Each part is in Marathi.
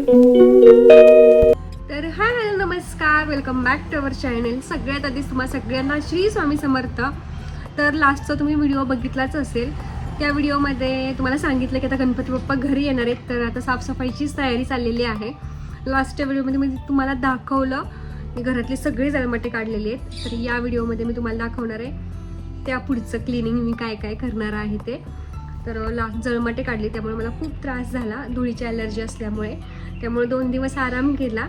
तर हाय हॅलो नमस्कार. Welcome back to our channel सगळ्यात आधीच तुम्हाला सगळ्यांना श्री स्वामी समर्थ. तर लास्टचा तुम्ही व्हिडिओ बघितलाच असेल. त्या व्हिडिओमध्ये तुम्हाला सांगितलं की आता गणपती बाप्पा घरी येणार आहेत. तर आता साफसफाईचीच तयारी चाललेली आहे. लास्टच्या व्हिडिओमध्ये मी तुम्हाला दाखवलं. मी घरातले सगळे जळमटे काढलेले आहेत. तर या व्हिडिओमध्ये मी तुम्हाला दाखवणार आहे. त्या पुढचं क्लिनिंग मी काय काय करणार आहे ते. तर ला जळमटे काढले त्यामुळे मला खूप त्रास झाला. धुळीची ॲलर्जी असल्यामुळे. त्यामुळे दोन दिवस आराम केला.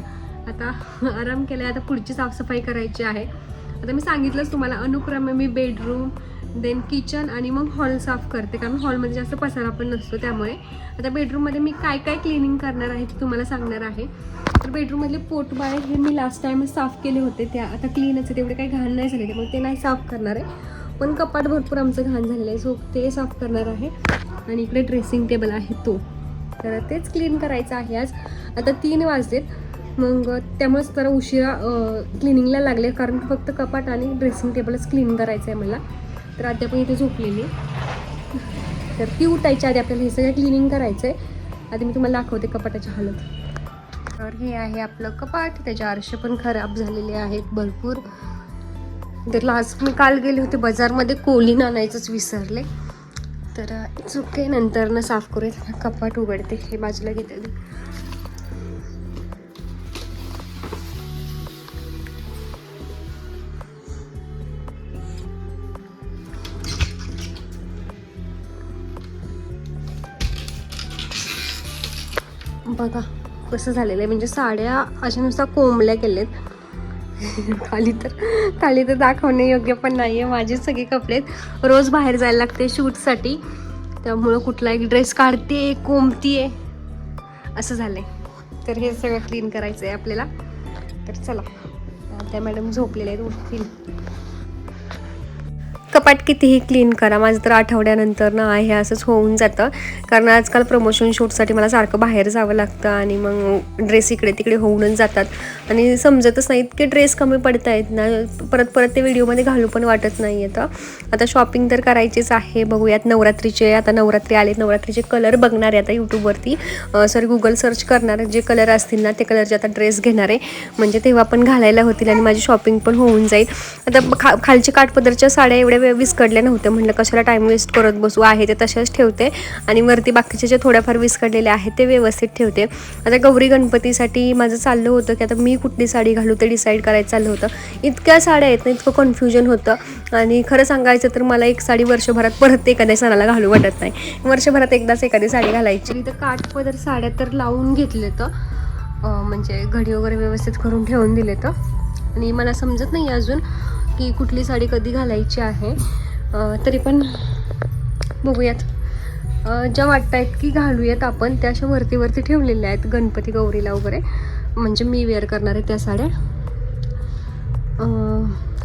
आता आराम केला आता पुढची साफसफाई करायची आहे. आता मी सांगितलंच तुम्हाला अनुक्रमे मी बेडरूम देन किचन आणि मग हॉल साफ करते. कारण हॉलमध्ये जास्त पसारा पण नसतो त्यामुळे. आता बेडरूममध्ये मी काय काय क्लिनिंग करणार आहे ते तुम्हाला सांगणार आहे. तर बेडरूममधले पोटबाळे हे मी लास्ट टाईमच साफ केले होते. त्या आता क्लीनच आहे तेवढे काही घाण नाही झाले. त्यामुळे ते नाही साफ करणार आहे. पण कपाट भरपूर आमचं घाण झालेलं आहे सो ते साफ करणार आहे. आणि इकडे ड्रेसिंग टेबल आहे तो. तर तेच क्लीन करायचं आहे आज. आता तीन वाजलेत. मग त्यामुळेच जरा उशिरा क्लिनिंगला लागले. कारण फक्त कपाट आणि ड्रेसिंग टेबलच क्लीन करायचं आहे मला. तर अद्याप इथे झोपलेली. आहे. तर ती उठायची आधी आपल्याला हे सगळं क्लिनिंग करायचं आहे आधी मी तुम्हाला दाखवते कपाटाची हालत. तर हे आहे आपलं कपाट. त्याचे आरशे पण खराब झालेले आहेत भरपूर. तर लास्ट मी काल गेले होते बाजारमध्ये. कोलीन आणायचंच विसरले. तर चुके नंतर ना साफ करूया. कपाट उघडते. हे बाजूला घेते. बघा कसं झालेलं आहे. म्हणजे साड्या अशा नुसत्या कोंबल्या गेलेत खाली तर खाली तर दाखवणे योग्य पण नाही आहे माझे सगळे कपडे आहेत. रोज बाहेर जायला लागते शूटसाठी. त्यामुळं कुठला एक ड्रेस काढते कोंबती आहे असं झालं आहे तर हे सगळं क्लीन करायचं आहे आपल्याला. तर चला. त्या मॅडम झोपलेल्या आहेत उठतील. कपाट कितीही क्लीन करा. माझं तर आठवड्यानंतर ना आहे असंच होऊन जातं. कारण आजकाल प्रमोशन शूटसाठी मला सारखं बाहेर जावं लागतं आणि मग ड्रेस इकडे तिकडे होऊनच जातात. आणि समजतच नाही इतके ड्रेस कमी पडत आहेत ना. परत परत ते व्हिडिओमध्ये घालू पण वाटत नाही येतं आता शॉपिंग तर करायचीच आहे. बघूयात नवरात्रीचे आता नवरात्री आले नवरात्रीचे कलर बघणार आहे आता यूट्यूबवरती सॉरी गुगल सर्च करणार जे कलर असतील ना ते कलरचे आता ड्रेस घेणार आहे. म्हणजे तेव्हा पण घालायला होतील आणि माझी शॉपिंग पण होऊन जाईल. आता खा खालच्या काठपदरच्या साड्या एवढ्या वेळ विस्कडल्या नव्हत्या म्हटलं कशाला टाईम वेस्ट करत बसू? आहे ते तशाच ठेवते आणि वरती बाकीचे जे थोड्याफार विस्कडलेले आहेत ते व्यवस्थित ठेवते. आता गौरी गणपतीसाठी माझं चाललं होतं की आता मी कुठली साडी घालू ते डिसाईड करायचं चाललं होतं. इतक्या साड्या आहेत ना इतकं कन्फ्युजन होतं. आणि खरं सांगायचं तर मला एक साडी वर्षभरात परत एखाद्या सणाला घालू वाटत नाही. वर्षभरात एकदाच एखादी साडी घालायची. इथं काठपदर साड्या तर लावून घेतले तर म्हणजे घडी वगैरे व्यवस्थित करून ठेवून दिले तर. आणि मला समजत नाही अजून की कुठली साडी कधी घालायची आहे. तरी पण बघूयात. ज्या वाटत आहेत की घालूयात आपण. त्या अशा वरती वरती ठेवलेल्या आहेत गणपती गौरीला वगैरे. म्हणजे मी वेअर करणार आहे त्या साड्या.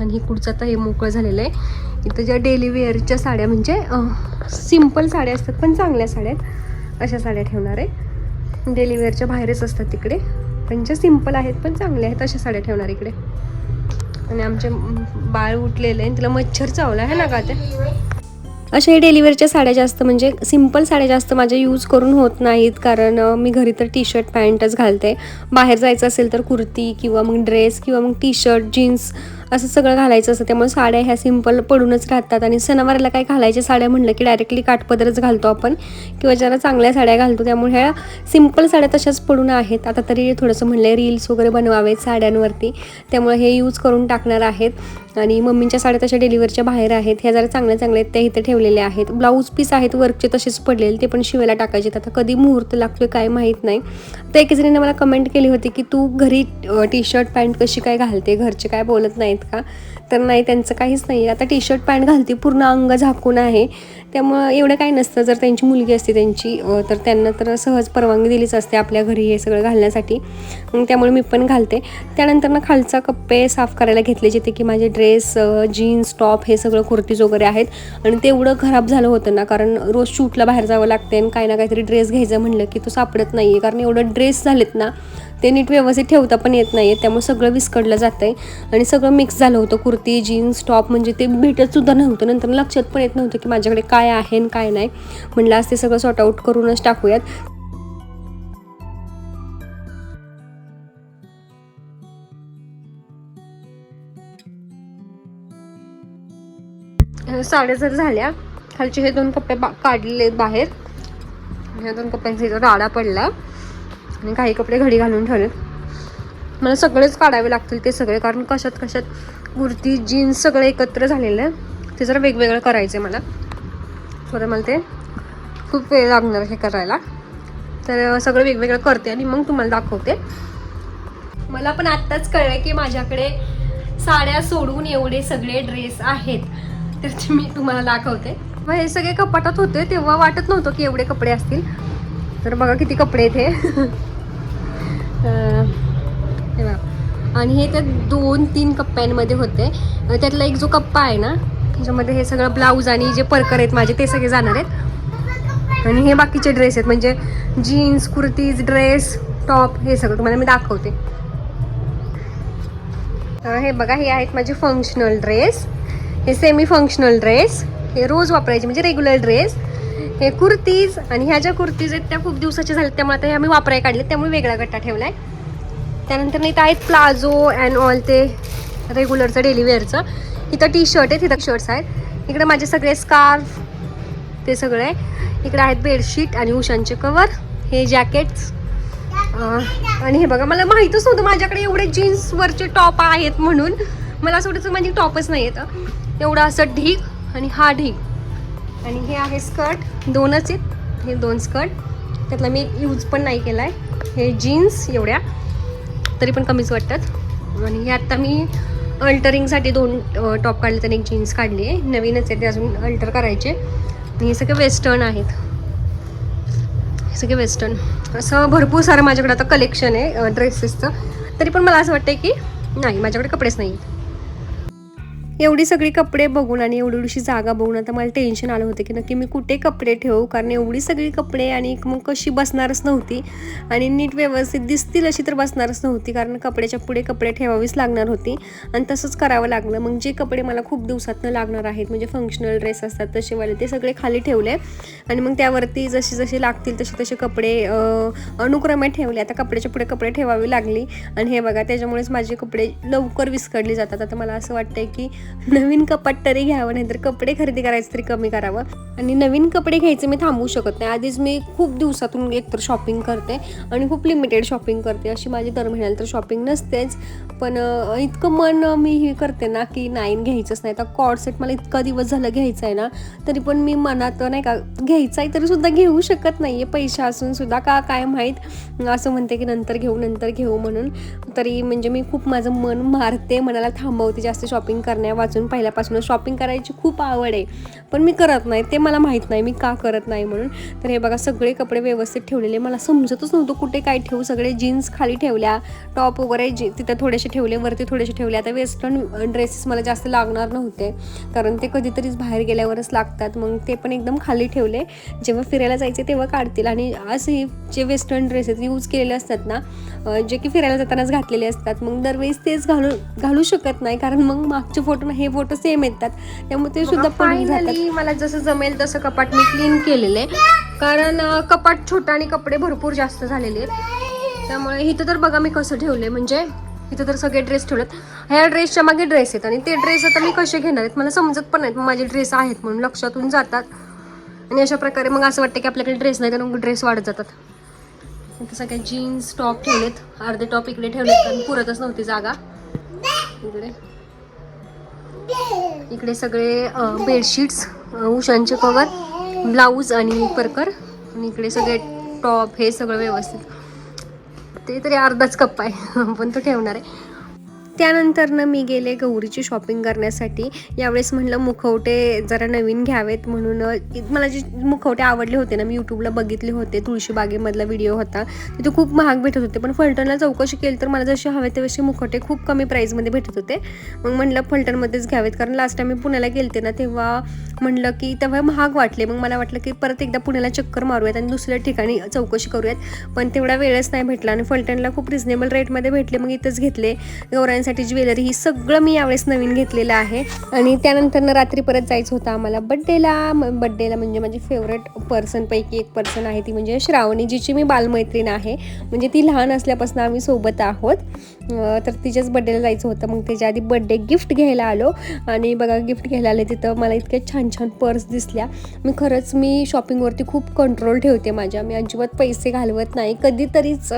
आणि हे कुठचं आता हे मोकळं झालेलं आहे. इथं ज्या डेली वेअरच्या साड्या म्हणजे सिंपल साड्या असतात पण चांगल्या साड्या आहेत. अशा साड्या ठेवणार आहे. डेली वेअरच्या बाहेरच असतात तिकडे. पण ज्या सिंपल आहेत पण चांगल्या आहेत अशा साड्या ठेवणार इकडे. आणि आमचे बाळ उठलेले आणि तिला मच्छर चावला आहे ना का ते? अशा हे डेलिव्हरीच्या साड्या जास्त म्हणजे सिंपल साड्या जास्त माझ्या यूज करून होत नाहीत कारण मी घरी तर टी शर्ट पॅन्टच घालते. बाहेर जायचं असेल तर कुर्ती किंवा मग ड्रेस किंवा मग टी शर्ट जीन्स असं सगळं घालायचं असतं. त्यामुळे साड्या ह्या सिंपल पडूनच राहतात. आणि सणावाराला काय घालायच्या साड्या म्हणलं की डायरेक्टली काठपदरच घालतो आपण. किंवा जरा चांगल्या साड्या घालतो त्यामुळे ह्या सिंपल साड्या तशाच पडून आहेत. आता तरी थोडंसं म्हणलं रील्स वगैरे बनवावेत साड्यांवरती. त्यामुळे हे यूज करून टाकणार आहेत. आणि मम्मींच्या साड्या तशा डिलिव्हरच्या बाहेर आहेत. ह्या जरा चांगल्या चांगल्या आहेत. त्या इथे ठेवलेल्या आहेत. ब्लाऊज पीस आहेत. वर्कचे तसेच पडलेले. ते पण शिवायला टाकायचे आता कधी मुहूर्त लागतोय काय माहीत नाही. तर एकेजणीने मला कमेंट केली होती की तू घरी टी शर्ट पॅन्ट कशी काय घालते? घरचे काय बोलत आहेत का? तर नाही त्यांचं काहीच नाही आता टी शर्ट पॅन्ट घालते पूर्ण अंग झाकून आहे. त्यामुळं एवढं काही नसतं. जर त्यांची मुलगी असते त्यांची तर त्यांना तर सहज परवानगी दिलीच असते आपल्या घरी हे सगळं घालण्यासाठी. मग त्यामुळे मी पण घालते. त्यानंतर ना खालचा कप्पे साफ करायला घेतले जिथे की माझे ड्रेस जीन्स टॉप हे सगळं कुर्तीज वगैरे आहेत. आणि तेवढं खराब झालं होतं ना कारण रोज शूटला बाहेर जावं लागते आणि काही ना काहीतरी ड्रेस घ्यायचं म्हणलं की तो सापडत नाही आहे कारण एवढं ड्रेस झालेत ना ते नीट व्यवस्थित ठेवता पण येत नाही आहे त्यामुळे सगळं विस्कडलं जातं आहे आणि सगळं मिक्स झालं होतं. कुर्ती जीन्स टॉप म्हणजे ते भेटत सुद्धा नव्हतं. नंतर लक्षात पण येत नव्हतं की माझ्याकडे काय काय आहे आणि काय नाही. म्हणलं आज ते सगळं सॉर्ट आऊट करूनच टाकूयात. साडेचार झाल्या. खालचे हे दोन कप्पे बा काढलेले बाहेर. ह्या दोन कप्प्यांचा इथं राडा पडला. आणि काही कपडे घडी घालून ठेवलेत. मला सगळेच काढावे लागतील ते सगळे कारण कशात कशात कुर्ती जीन्स सगळे एकत्र झालेलं आहे. ते जरा वेगवेगळं करायचं आहे मला. थोडं मला ते खूप वेळ लागणार हे करायला. तर सगळं वेगवेगळं करते आणि मग तुम्हाला दाखवते. मला पण आत्ताच कळलं की माझ्याकडे साड्या सोडून एवढे सगळे ड्रेस आहेत. तर मी तुम्हाला दाखवते. मग हे सगळे कपाटात होते तेव्हा वाटत नव्हतं की एवढे कपडे असतील. तर बघा किती कपडे आहेत हे. आणि हे त्या दोन तीन कप्प्यांमध्ये होते. त्यातला एक जो कप्पा आहे ना ह्याच्यामध्ये हे सगळं ब्लाऊज आणि जे परकर आहेत माझे ते सगळे जाणार आहेत. आणि हे बाकीचे ड्रेस आहेत म्हणजे जीन्स कुर्तीज ड्रेस टॉप हे सगळं तुम्हाला मी दाखवते. हे बघा हे आहेत माझे फंक्शनल ड्रेस हे सेमी फंक्शनल ड्रेस हे रोज वापरायचे म्हणजे रेग्युलर ड्रेस हे कुर्तीज आणि ह्या ज्या कुर्तीज आहेत त्या खूप दिवसाच्या झाल्यात त्यामुळे आता ह्या मी वापराय काढले त्यामुळे वेगळा गट्टा ठेवला आहे त्यानंतर इथं आहेत प्लाझो अँड ऑल ते रेग्युलरचं डेली वेअरचं इथं टी शर्ट आहेत तिथं शर्ट्स आहेत. इकडे माझे सगळे स्कार्फ ते सगळे. इकडे आहेत बेडशीट आणि उशांचे कवर हे जॅकेट्स आणि हे बघा मला माहीतच नव्हतं माझ्याकडे एवढे जीन्सवरचे टॉप आहेत म्हणून. मला असं वाटतं माझी टॉपच नाही येतं एवढा असं ढीग आणि हा ढीग. आणि हे आहे स्कर्ट दोनच आहेत. हे दोन स्कर्ट त्यातला मी यूज पण नाही केला आहे हे जीन्स एवढ्या. तरी पण कमीच वाटतात. आणि हे आत्ता मी अल्टरिंगसाठी दोन टॉप काढले तर एक जीन्स काढली. आहे नवीनच आहे ते अजून अल्टर करायचे. आणि हे सगळे वेस्टर्न आहेत. हे सगळे वेस्टर्न. असं भरपूर सारं माझ्याकडे आता कलेक्शन आहे ड्रेसेसचं. तरी पण मला असं वाटतं की नाही माझ्याकडे कपडेच नाही आहेत एवढी सगळी कपडे बघून आणि एवढी एवढीशी जागा बघून आता मला टेन्शन आलं होतं की नक्की मी कुठे कपडे ठेवू? कारण एवढी सगळी कपडे आणि मग कशी बसणारच नव्हती. आणि नीट व्यवस्थित दिसतील अशी तर बसणारच नव्हती कारण कपड्याच्या पुढे कपडे ठेवावीच लागणार होती. आणि तसंच करावं लागलं. मग जे कपडे मला खूप दिवसातनं लागणार आहेत म्हणजे फंक्शनल ड्रेस असतात तसेवाले ते सगळे खाली ठेवले. आणि मग त्यावरती जसे जसे लागतील तसे तसे कपडे अनुक्रमे ठेवले. आता कपड्याच्या पुढे कपडे ठेवावी लागली. आणि हे बघा त्याच्यामुळेच माझे कपडे लवकर विस्कडले जातात. आता मला असं वाटतंय की नवीन कपाट तरी घ्यावं नाहीतर कपडे खरेदी करायचं तरी कमी करावं. आणि नवीन कपडे घ्यायचे मी थांबू शकत नाही. आधीच मी खूप दिवसातून एकतर शॉपिंग करते आणि खूप लिमिटेड शॉपिंग करते. अशी माझी दर महिन्याला तर शॉपिंग नसतेच. पण इतकं मन मी हे करते ना की नाही घ्यायचंच नाही. आता कॉड सेट मला इतका दिवस झालं घ्यायचं आहे ना तरी पण मी मनात नाही का घ्यायचा आहे तरी सुद्धा घेऊ शकत नाही आहे पैसे असून सुद्धा का काय माहीत? असं म्हणते की नंतर घेऊ नंतर घेऊ म्हणून. तरी म्हणजे मी खूप माझं मन मारते मनाला थांबवते जास्त शॉपिंग करण्या वाचून पहिल्यापासून शॉपिंग करायची खूप आवड आहे. पण मी करत नाही. ते मला माहीत नाही. मी का करत नाही म्हणून. तर हे बघा सगळे कपडे व्यवस्थित ठेवलेले. मला समजतच नव्हतं कुठे काय ठेवू. सगळे जीन्स खाली ठेवल्या. टॉप वगैरे जी तिथं थोडेसे ठेवले. वरती थोडेसे ठेवले. आता वेस्टर्न ड्रेसेस मला जास्त लागणार नव्हते. कारण ते कधीतरीच बाहेर गेल्यावरच लागतात. मग ते पण एकदम खाली ठेवले. जेव्हा फिरायला जायचे तेव्हा काढतील. आणि असे जे वेस्टर्न ड्रेसेस यूज केलेले असतात ना जे की फिरायला जातानाच घातलेले असतात. मग दरवेळेस तेच घालू घालू शकत नाही. कारण मग मागचे फोटो हे फोटो सेम येतात. त्यामुळे ते सुद्धा. फायनली मला जसं जमेल तसं कपाट मी क्लीन केलेलं. आहे कारण कपाट छोटा आणि कपडे भरपूर जास्त झालेले आहेत. त्यामुळे इथं तर बघा मी कसं ठेवले म्हणजे इथं तर सगळे ड्रेस ठेवलेत. ह्या ड्रेसच्या मागे ड्रेस आहेत. आणि ते ड्रेस आता मी कसे घेणार आहेत मला समजत पण नाहीत. माझे ड्रेस आहेत म्हणून लक्षातून जातात. आणि अशा प्रकारे मग असं वाटतं की आपल्याकडे ड्रेस नाही तर मग ड्रेस वाढत जातात. इथं सगळे जीन्स टॉप ठेवलेत. अर्धे टॉप इकडे ठेवलेत. कारण पुरतच नव्हती जागा. इकडे. इकडे सगळे बेडशीट्स उशांचे कवर ब्लाऊज आणि परकर. आणि इकडे सगळे टॉप हे सगळं व्यवस्थित. ते तरी अर्धाच कप्पा आहे पण तो ठेवणार आहे. त्यानंतरनं मी गेले गौरीची शॉपिंग करण्यासाठी. यावेळेस म्हणलं मुखवटे जरा नवीन घ्यावेत म्हणून मला जे मुखवटे आवडले होते ना मी यूट्यूबला बघितले होते. तुळशीबागेमधला व्हिडिओ होता. तिथे खूप महाग भेटत होते पण फलटणला चौकशी केली तर मला जसे हवे तसे मुखवटे खूप कमी प्राईजमध्ये भेटत होते. मग म्हणलं फलटणमध्येच घ्यावेत कारण लास्ट टाईम मी पुण्याला गेलते ना तेव्हा म्हणलं की तेव्हा महाग वाटले. मग मला वाटलं की परत एकदा पुण्याला चक्कर मारूयात आणि दुसऱ्या ठिकाणी चौकशी करूयात. पण तेवढा वेळच नाही भेटला आणि फलटणला खूप रिझनेबल रेटमध्ये भेटले. मग इथंच घेतले. मुलांसाठी ज्वेलरी ही सगळं मी यावेळेस नवीन घेतलेलं आहे. आणि त्यानंतर रात्री परत जायचं होतं आम्हाला बड्डेला बड्डेला म्हणजे माझी फेवरेट पर्सनपैकी एक पर्सन आहे ती म्हणजे श्रावणी जिची मी बालमैत्रीण आहे. म्हणजे ती लहान असल्यापासून आम्ही सोबत आहोत. तर तिच्याच बड्डेला जायचं होतं. मग त्याच्या आधी बड्डे गिफ्ट घ्यायला आलो. आणि बघा गिफ्ट घ्यायला आले तिथं. मला इतक्या छान छान पर्स दिसल्या. मी खरंच मी शॉपिंगवरती खूप कंट्रोल ठेवते माझ्या. मी अजिबात पैसे घालवत नाही. कधीतरीच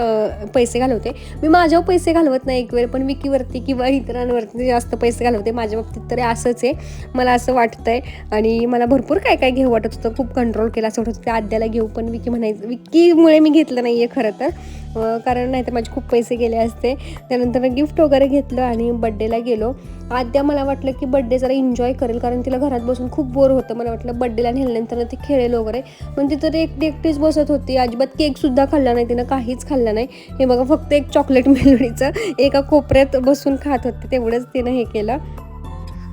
पैसे घालवते. मी माझ्यावर पैसे घालवत नाही एक वेळ पण विकीवरती किंवा इतरांवरती जास्त पैसे घालवते. माझ्या बाबतीत तरी असंच आहे. मला असं वाटतं आहे आणि मला भरपूर काय काय घेऊ वाटत होतं. खूप कंट्रोल केला असं वाटत होतं. आद्याला घेऊ. पण विकी म्हणायचं विकीमुळे मी घेतलं नाही आहे खरं तर. कारण नाही तर माझे खूप पैसे गेले असते. त्यानंतर गिफ्ट वगैरे घेतलं आणि बड्डेला गेलो. आद्या मला वाटलं की बड्डे जरा एन्जॉय करेल कारण तिला घरात बसून खूप बोर होतं. मला वाटलं बड्डेला नेल्यानंतर ती खेळेल वगैरे. पण ती तर एकटी एकटीच बसत होती. अजिबात केकसुद्धा खाल्ला नाही तिनं काहीच खाल्लं नाही. हे बघा फक्त एक चॉकलेट मेलोडीचं एका कोपऱ्यात बसून खात होते. तेवढंच तिनं हे केलं.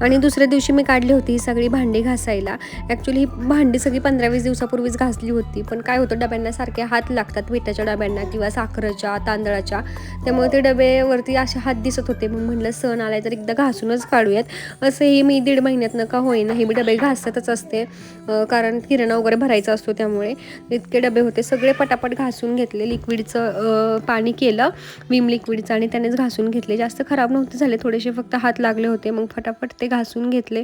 आणि दुसऱ्या दिवशी मी काढली होती ही सगळी भांडी घासायला. ॲक्च्युली ही भांडी सगळी पंधरा वीस दिवसापूर्वीच घासली होती. पण काय होतं डब्यांना सारखे हात लागतात विटाच्या डब्यांना किंवा साखरेच्या तांदळाच्या. त्यामुळे ते डबेवरती असे हात दिसत होते. मग म्हटलं सण आलाय तर एकदा घासूनच काढूयात. असंही मी दीड महिन्यात का होईना हे मी डबे घासतच असते. कारण किराणा वगैरे भरायचा असतो त्यामुळे. इतके डबे होते. सगळे पटापट घासून घेतले. लिक्विडचं पाणी केलं. विम लिक्विडचं आणि त्यानेच घासून घेतले. जास्त खराब नव्हते झाले. थोडेसे फक्त हात लागले होते. मग फटाफट ते ते घासून घेतले.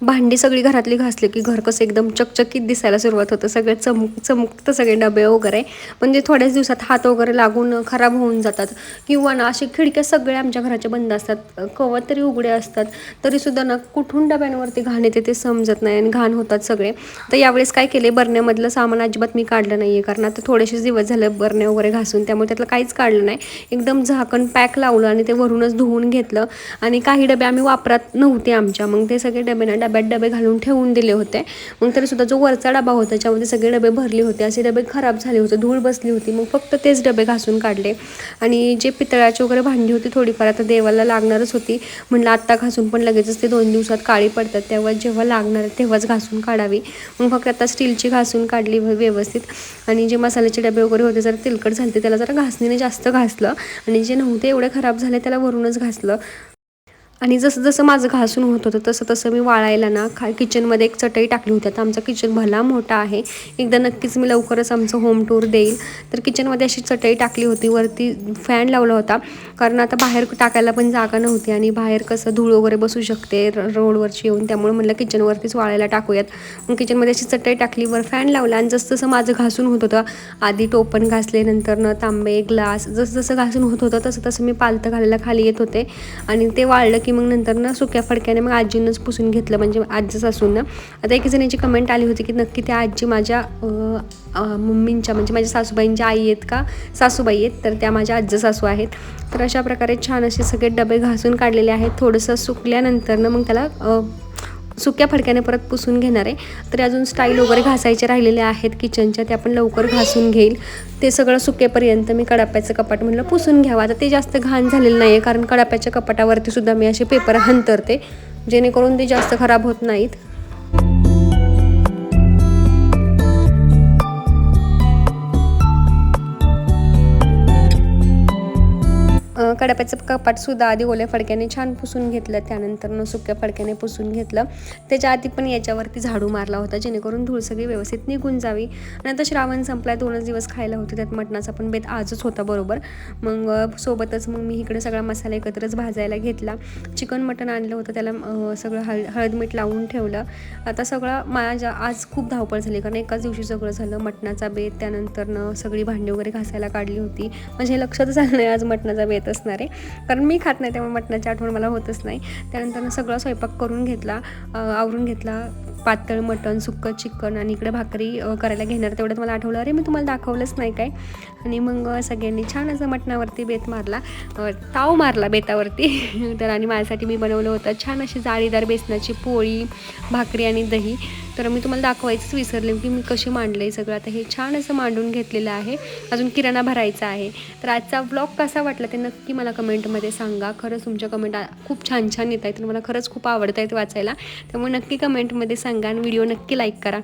भांडी सगळी घरातली घासली की घर कसं एकदम चकचकीत दिसायला सुरुवात होतं. सगळे चमक चमकतं सगळे डबे वगैरे. म्हणजे थोड्याच दिवसात हात वगैरे लागून खराब होऊन जातात. किंवा ना असे खिडक्या सगळ्या आमच्या घराच्या बंद असतात. कवत तरी उघडे असतात. तरीसुद्धा ना कुठून डब्यांवरती घाण येते ते समजत नाही आणि घाण होतात सगळे. तर यावेळेस काय केले? बरण्यामधलं सामान अजिबात मी काढलं नाही आहे कारण आता थोडेसेच दिवस झाले बरणे वगैरे घासून. त्यामुळे त्यातलं काहीच काढलं नाही. एकदम झाकण पॅक लावलं आणि ते वरूनच धुवून घेतलं. आणि काही डबे आम्ही वापरात नव्हते आमच्या. मग ते सगळे डबे ना डब्यात डबे घालून ठेवून दिले होते. मग तरीसुद्धा जो वरचा डबा होता त्याच्यामध्ये सगळे डबे भरले होते. असे डबे खराब झाले होते धूळ बसली होती. मग फक्त तेच डबे घासून काढले. आणि जे पितळाची वगैरे भांडी होती थोडीफार आता देवाला लागणारच होती. म्हणलं आत्ता घासून पण लगेचच ते दोन दिवसात काळी पडतात. तेव्हा जेव्हा लागणार तेव्हाच घासून काढावी. मग फक्त आता स्टीलची घासून काढली व्यवस्थित. आणि जे मसाल्याचे डबे वगैरे होते जरा तेलकट झाले त्याला जरा घासणीने जास्त घासलं. आणि जे नव्हते एवढे खराब झाले त्याला वरूनच घासलं. आणि जसं जसं माझं घासून होत होतं तसं तसं मी वाळायला ना खा किचनमध्ये एक चटई टाकली होती. आता आमचा किचन भला मोठा आहे. एकदा नक्कीच मी लवकरच आमचं होम टूर देईल. तर किचनमध्ये अशी चटई टाकली होती. वरती फॅन लावला होता. कारण आता बाहेर टाकायला पण जागा नव्हती आणि बाहेर कसं धूळ वगैरे बसू शकते. र- रोडवरची येऊन त्यामुळे म्हटलं किचनवरतीच वाळायला टाकूयात. मग किचनमध्ये अशी चटई टाकली वर फॅन लावला आणि जसं जसं माझं घासून होत होतं आधी टोपण घासले नंतरनं न तांबे ग्लास जसं जसं घासून होत होतं तसं तसं मी पालतं घालायला खाली येत होते. आणि ते वाळलं की मग नंतर ना सुक्या फडक्याने मग आजीनंच पुसून घेतलं. म्हणजे आजी सासूंना. आता एक जणांची कमेंट आली होती की नक्की त्या आजी माझ्या मम्मींच्या म्हणजे माझ्या सासूबाईंच्या आई आहेत का? सासूबाई आहेत तर त्या माझ्या आजी सासू आहेत. तर अशा प्रकारे छान असे सगळे डबे घासून काढलेले आहेत. थोडंसं सुकल्यानंतर ना मग त्याला सुक्या फडक्याने परत पुसून घेणार आहे. तरी अजून स्टाईल वगैरे घासायचे राहिलेले आहेत किचनच्या ते आपण लवकर घासून घेईल. ते सगळं सुकेपर्यंत मी कडाप्याचं कपाट म्हणलं पुसून घ्यावं. आता ते जास्त घाण झालेलं नाही आहे कारण कडाप्याच्या कपाटावरती सुद्धा मी असे पेपर हंतरते जेणेकरून ते जास्त खराब होत नाहीत. कडाप्याचं कपाटसुद्धा आधी ओल्या फडक्याने छान पुसून घेतलं त्यानंतर न सुक्या फडक्याने पुसून घेतलं. त्याच्या आधी पण याच्यावरती झाडू मारला होता जेणेकरून धूळ सगळी व्यवस्थित निघून जावी. आणि आता श्रावण संपला दोनच दिवस खायला होते त्यात मटणाचा पण बेत आजच होता बरोबर. मग सोबतच मग मी इकडे सगळा मसाला एकत्रच भाजायला घेतला. चिकन मटण आणलं होतं त्याला सगळं हळ हळद मीठ लावून ठेवलं. आता सगळं माझ्या आज खूप धावपळ झाली कारण एकाच दिवशी सगळं झालं मटणाचा बेत त्यानंतर सगळी भांडी वगैरे घासायला काढली होती. म्हणजे लक्षातच आलं नाही आज मटणाचा बेत असणार आहे. कारण मी खात नाही त्यामुळे मटणाची आठवण मला होतच नाही. त्यानंतर सगळा स्वयंपाक करून घेतला आवरून घेतला. पातळ मटण सुक्कं चिकन आणि इकडे भाकरी करायला घेणार. तेवढ्यात मला आठवलं अरे मी तुम्हाला दाखवलंच नाही काय? आणि मग सगळ्यांनी छान असं मटणावरती बेत मारला. ताव मारला बेतावरती. तर आणि माझ्यासाठी मी बनवलं होतं छान अशी जाळीदार बेसनाची पोळी भाकरी आणि दही. तर मी तुम्हाला दाखवायचंच विसरले की मी कशी मांडलं आहे सगळं. आता हे छान असं मांडून घेतलेलं आहे. अजून किराणा भरायचा आहे. तर आजचा ब्लॉग कसा वाटला ते नक्की मला कमेंटमध्ये सांगा. खरंच तुमच्या कमेंट खूप छान छान येत आहेत तर मला खरंच खूप आवडत आहेत वाचायला. त्यामुळे नक्की कमेंटमध्ये सांगा आणि व्हिडिओ नक्की लाईक करा.